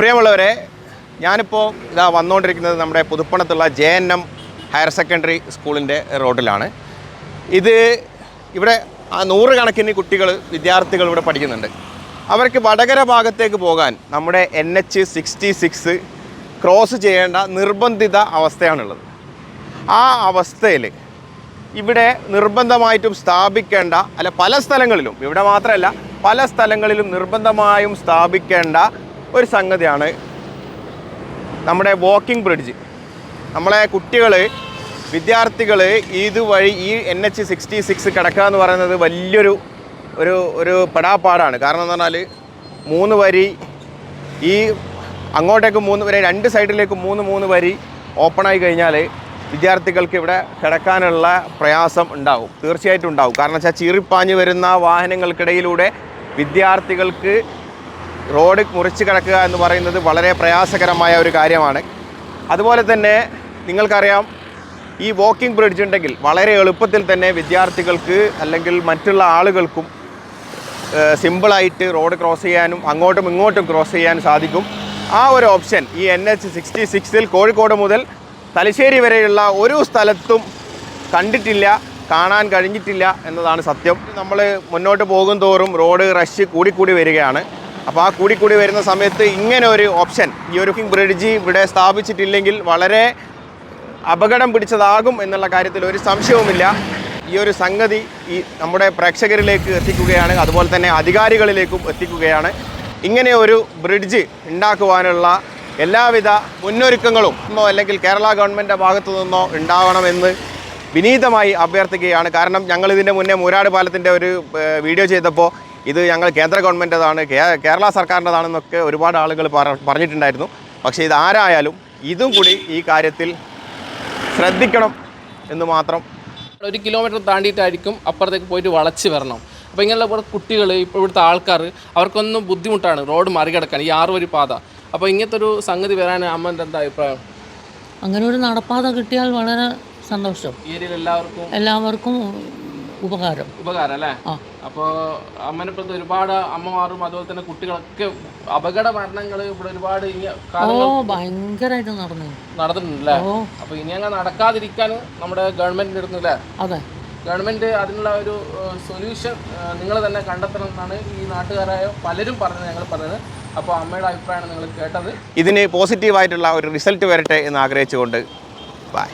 പ്രിയമുള്ളവരെ ഞാനിപ്പോൾ ഇതാ വന്നുകൊണ്ടിരിക്കുന്നത് നമ്മുടെ പുതുപ്പണത്തുള്ള J N M higher secondary സ്കൂളിന്റെ റോഡിലാണ്. ഇത് ഇവിടെ നൂറുകണക്കിന് കുട്ടികൾ വിദ്യാർത്ഥികൾ ഇവിടെ പഠിക്കുന്നുണ്ട്. അവർക്ക് വടകര ഭാഗത്തേക്ക് പോകാൻ നമ്മുടെ N H sixty six cross ചെയ്യേണ്ട നിർബന്ധിത അവസ്ഥയാണുള്ളത്. ആ അവസ്ഥയിൽ ഇവിടെ നിർബന്ധമായിട്ടും സ്ഥാപിക്കേണ്ട അല്ല പല സ്ഥലങ്ങളിലും ഇവിടെ മാത്രമല്ല പല സ്ഥലങ്ങളിലും നിർബന്ധമായും സ്ഥാപിക്കേണ്ട ഒരു സംഗതിയാണ് നമ്മുടെ വാക്കിംഗ് ബ്രിഡ്ജ് നമ്മളെ കുട്ടികൾ വിദ്യാർത്ഥികൾ ഇതുവഴി ഈ എൻ എച്ച് സിക്സ്റ്റി സിക്സ് കിടക്കുക എന്ന് പറയുന്നത് വലിയൊരു ഒരു ഒരു പെടാപ്പാടാണ്. കാരണം എന്ന് പറഞ്ഞാൽ മൂന്ന് വരി ഈ അങ്ങോട്ടേക്ക് മൂന്ന് വരി രണ്ട് സൈഡിലേക്ക് മൂന്ന് മൂന്ന് വരി ഓപ്പണായി കഴിഞ്ഞാൽ വിദ്യാർത്ഥികൾക്ക് ഇവിടെ കിടക്കാനുള്ള പ്രയാസം ഉണ്ടാവും. തീർച്ചയായിട്ടും ഉണ്ടാവും. കാരണം വെച്ചാൽ ചീറിപ്പാഞ്ഞ് വരുന്ന വാഹനങ്ങൾക്കിടയിലൂടെ വിദ്യാർത്ഥികൾക്ക് റോഡ് മുറിച്ച് കിടക്കുക എന്ന് പറയുന്നത് വളരെ പ്രയാസകരമായ ഒരു കാര്യമാണ്. അതുപോലെ തന്നെ നിങ്ങൾക്കറിയാം ഈ വാക്കിംഗ് ബ്രിഡ്ജ് ഉണ്ടെങ്കിൽ വളരെ എളുപ്പത്തിൽ തന്നെ വിദ്യാർത്ഥികൾക്ക് അല്ലെങ്കിൽ മറ്റുള്ള ആളുകൾക്കും സിമ്പിളായിട്ട് റോഡ് ക്രോസ് ചെയ്യാനും അങ്ങോട്ടും ഇങ്ങോട്ടും ക്രോസ് ചെയ്യാൻ സാധിക്കും. ആ ഒരു ഓപ്ഷൻ ഈ എൻ എച്ച് സിക്സ്റ്റി സിക്സിൽ കോഴിക്കോട് മുതൽ തലശ്ശേരി വരെയുള്ള ഒരു സ്ഥലത്തും കണ്ടിട്ടില്ല കാണാൻ കഴിഞ്ഞിട്ടില്ല എന്നതാണ് സത്യം. നമ്മൾ മുന്നോട്ട് പോകും തോറും റോഡ് റഷ് കൂടിക്കൂടി വരികയാണ്. അപ്പോൾ ആ കൂടി കൂടി വരുന്ന സമയത്ത് ഇങ്ങനെ ഒരു ഓപ്ഷൻ ഈ ഒരു ബ്രിഡ്ജ് ഇവിടെ സ്ഥാപിച്ചിട്ടില്ലെങ്കിൽ വളരെ അപകടം പിടിച്ചതാകും എന്നുള്ള കാര്യത്തിൽ ഒരു സംശയവുമില്ല. ഈ ഒരു സംഗതി ഈ നമ്മുടെ പ്രേക്ഷകരിലേക്ക് എത്തിക്കുകയാണ് അതുപോലെ തന്നെ അധികാരികളിലേക്കും എത്തിക്കുകയാണ്. ഇങ്ങനെ ഒരു ബ്രിഡ്ജ് ഉണ്ടാക്കുവാനുള്ള എല്ലാവിധ മുന്നൊരുക്കങ്ങളും അല്ലെങ്കിൽ കേരള ഗവൺമെന്റിന്റെ ഭാഗത്തു നിന്നോ ഉണ്ടാവണമെന്ന് വിനീതമായി അഭ്യർത്ഥിക്കുകയാണ്. കാരണം ഞങ്ങളിതിന്റെ മുന്നേ മൂരാട് പാലത്തിന്റെ ഒരു വീഡിയോ ചെയ്തപ്പോൾ ഇത് ഞങ്ങൾ കേന്ദ്ര ഗവൺമെന്റേതാണ് കേരള സർക്കാരിന്റെതാണെന്നൊക്കെ ഒരുപാട് ആളുകൾ പറ- പറഞ്ഞിട്ടുണ്ടായിരുന്നു. പക്ഷേ ഇത് ആരായാലും ഇതും കൂടി ഈ കാര്യത്തിൽ ശ്രദ്ധിക്കണം എന്ന് മാത്രം ഒരു കിലോമീറ്റർ താണ്ടിയിട്ടായിരിക്കും അപ്പുറത്തേക്ക് പോയിട്ട് വളച്ച് വരണം. അപ്പോൾ ഇങ്ങനെയുള്ള ഇവിടെ കുട്ടികൾ ഇപ്പോൾ ഇവിടുത്തെ ആൾക്കാർ അവർക്കൊന്നും ബുദ്ധിമുട്ടാണ് റോഡ് മറികടക്കാൻ ഈ ആറ് വരി പാത. അപ്പോൾ ഇങ്ങനത്തെ ഒരു സംഗതി വരാൻ അമ്മന്റെ എന്താ അഭിപ്രായം? അങ്ങനെ ഒരു നടപ്പാത കിട്ടിയാൽ വളരെ സന്തോഷം. എല്ലാവർക്കും എല്ലാവർക്കും ഉപകാരം. ഉപകാരം അല്ലേ. അപ്പോൾ അമ്മനെപ്പോഴത്തെ ഒരുപാട് അമ്മമാരും അതുപോലെ തന്നെ കുട്ടികളൊക്കെ അപകട മരണങ്ങൾ ഇവിടെ ഒരുപാട് ഓ ഭയങ്കരമായിട്ട് നടന്നു. നടന്നിട്ടുണ്ടല്ലേ? അല്ലേ അപ്പോൾ ഇനി അങ്ങനെ നടക്കാതിരിക്കാൻ നമ്മുടെ ഗവൺമെന്റ് അടുത്തുനിന്നല്ലേ അതെ. ഗവൺമെന്റ് അതിനുള്ള ഒരു സൊല്യൂഷൻ നിങ്ങൾ തന്നെ കണ്ടെത്തണം എന്നാണ് ഈ നാട്ടുകാരായ പലരും പറഞ്ഞത് ഞങ്ങൾ പറഞ്ഞത്. അപ്പോൾ അമ്മയുടെ അഭിപ്രായമാണ് നിങ്ങൾ കേട്ടത്. ഇതിന് പോസിറ്റീവായിട്ടുള്ള ഒരു റിസൾട്ട് വരട്ടെ എന്ന് ആഗ്രഹിച്ചുകൊണ്ട് ബൈ.